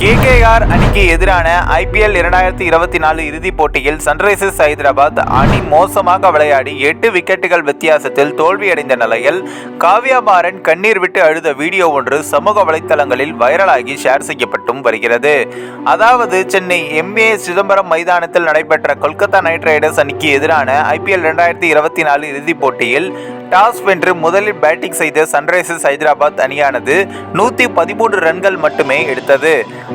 KKR அணிக்கு எதிரான IPL இரண்டாயிரத்தி இருபத்தி நாலு இறுதிப் போட்டியில் சன்ரைசர்ஸ் ஹைதராபாத் அணி மோசமாக விளையாடி எட்டு விக்கெட்டுகள் வித்தியாசத்தில் தோல்வியடைந்த நிலையில் காவ்யா மாறன் கண்ணீர் விட்டு அழுத வீடியோ ஒன்று சமூக வலைத்தளங்களில் வைரலாகி ஷேர் செய்யப்பட்டும் வருகிறது. அதாவது சென்னை எம்ஏ சிதம்பரம் மைதானத்தில் நடைபெற்ற கொல்கத்தா நைட் ரைடர்ஸ் அணிக்கு எதிரான ஐபிஎல் இரண்டாயிரத்தி இருபத்தி நாலு இறுதிப் போட்டியில் டாஸ் வென்று முதலில் பேட்டிங் செய்த சன்ரைசர்ஸ் ஹைதராபாத் அணியானது நூற்றி பதிமூன்று ரன்கள் மட்டுமே எடுத்தது.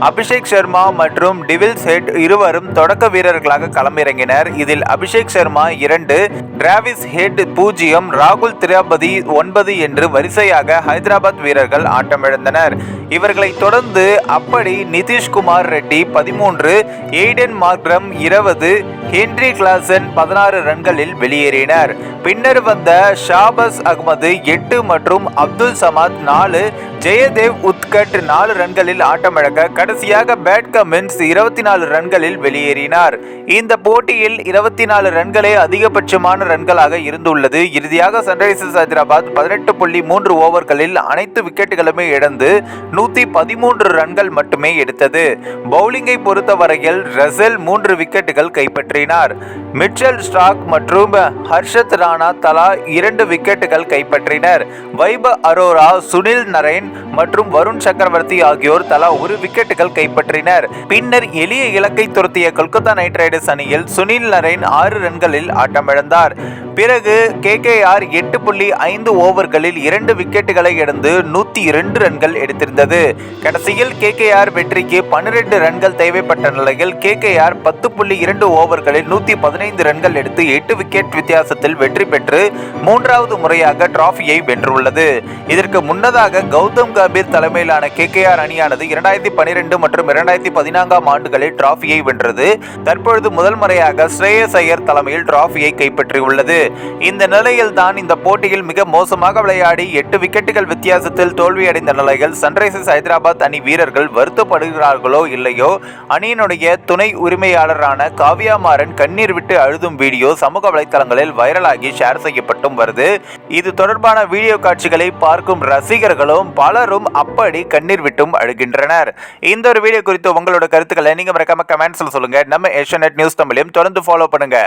அபிஷேக் சர்மா மற்றும் டிவில்ஸ் ஹெட் இருவரும் தொடக்க வீரர்களாக களமிறங்கினர். இதில் அபிஷேக் சர்மா இரண்டு டிராவிஸ் ஹெட் பூஜ்ஜியம் ராகுல் திராபதி ஒன்பது என்று வரிசையாக ஹைதராபாத் வீரர்கள் ஆட்டமிழந்தனர். இவர்களை தொடர்ந்து அப்படி நிதிஷ்குமார் ரெட்டி பதிமூன்று எய்டன் மார்க்ரம் இருபது ஹென்ரி கிளாசன் பதினாறு ரன்களில் வெளியேறினர். பின்னர் வந்த ஷா ஷாபஸ் அகமது எட்டு மற்றும் அப்துல் சமாத் நாலு ஜெயதேவ் உத்கட் நாலு ரன்களில் ஆட்டமிழக்க கடைசியாக பேட் கமின்ஸ் இருபத்தி நாலு ரன்களில் வெளியேறினார். இந்த போட்டியில் இருபத்தி நாலு ரன்களே அதிகபட்சமான ரன்களாக இருந்துள்ளது. இறுதியாக சன்ரைசர்ஸ் ஹைதராபாத் பதினெட்டு புள்ளி மூன்று ஓவர்களில் அனைத்து விக்கெட்டுகளுமே இழந்து நூற்றி பதிமூன்று ரன்கள் மட்டுமே எடுத்தது. பவுலிங்கை பொறுத்தவரையில் ரசல் மூன்று விக்கெட்டுகள் கைப்பற்றினார். மிட்சல் ஸ்டாக் மற்றும் ஹர்ஷத் ராணா தலா இரண்டு விக்கெட்டுகள் கைப்பற்றினர். வைப அரோரா சுனில் நரேன் மற்றும் வருண் சக்கரவர்த்தி ஆகியோர் தலா ஒரு விக்கெட்டுகள் கைப்பற்றினர். பின்னர் எளிய இலக்கை துரத்திய கொல்கத்தா நைட் ரைடர்ஸ் அணியில் சுனில் நரேன் ஆறு ரன்களில் ஆட்டமிழந்தார். பிறகு கேகேஆர் எட்டு புள்ளி ஐந்து ஓவர்களில் இரண்டு விக்கெட்டுகளை இழந்து நூற்றி இரண்டு ரன்கள் எடுத்திருந்தது. கடைசியில் கேகேஆர் வெற்றிக்கு பன்னிரண்டு ரன்கள் தேவைப்பட்ட நிலையில் கேகேஆர் பத்து புள்ளி இரண்டு ஓவர்களில் நூற்றி பதினைந்து ரன்கள் எடுத்து எட்டு விக்கெட் வித்தியாசத்தில் வெற்றி பெற்று மூன்றாவது முறையாக டிராஃபியை வென்றுள்ளது. இதற்கு முன்னதாக கௌதம் கம்பீர் தலைமையிலான கேகேஆர் அணியானது இரண்டாயிரத்தி பனிரெண்டு மற்றும் இரண்டாயிரத்தி பதினான்காம் ஆண்டுகளில் டிராஃபியை வென்றது. தற்பொழுது முதல் முறையாக ஸ்ரேயஸ் ஐயர் தலைமையில் டிராஃபியை கைப்பற்றியுள்ளது. இந்த நிலையில் தான் இந்த போட்டியில் மிக மோசமாக விளையாடி எட்டு விக்கெட்டுகள் வித்தியாசத்தில் தோல்வியடைந்த நிலையில் சன்ரைசர்ஸ் ஹைதராபாத் அணி வீரர்கள் வருத்தப்படுகிறார்களோ இல்லையோ? அணியினுடைய துணை உரிமையாளரான காவியா மாறன் கண்ணீர் விட்டு அழுதும் வீடியோ சமூக வலைத்தளங்களில் வைரலாகி ஷேர் செய்யப்பட்டும் வருது. இது தொடர்பான வீடியோ காட்சிகளை பார்க்கும் ரசிகர்களும் பலரும் அப்படி கண்ணீர் விட்டும் அழுகின்றனர். இந்த ஒரு வீடியோ குறித்து உங்களோட கருத்துக்களை நீங்க மறக்காம கமெண்ட்ஸ்ல சொல்லுங்க. நம்ம ஏஷியநெட் நியூஸ் தமிழையும் தொடர்ந்து ஃபாலோ பண்ணுங்க.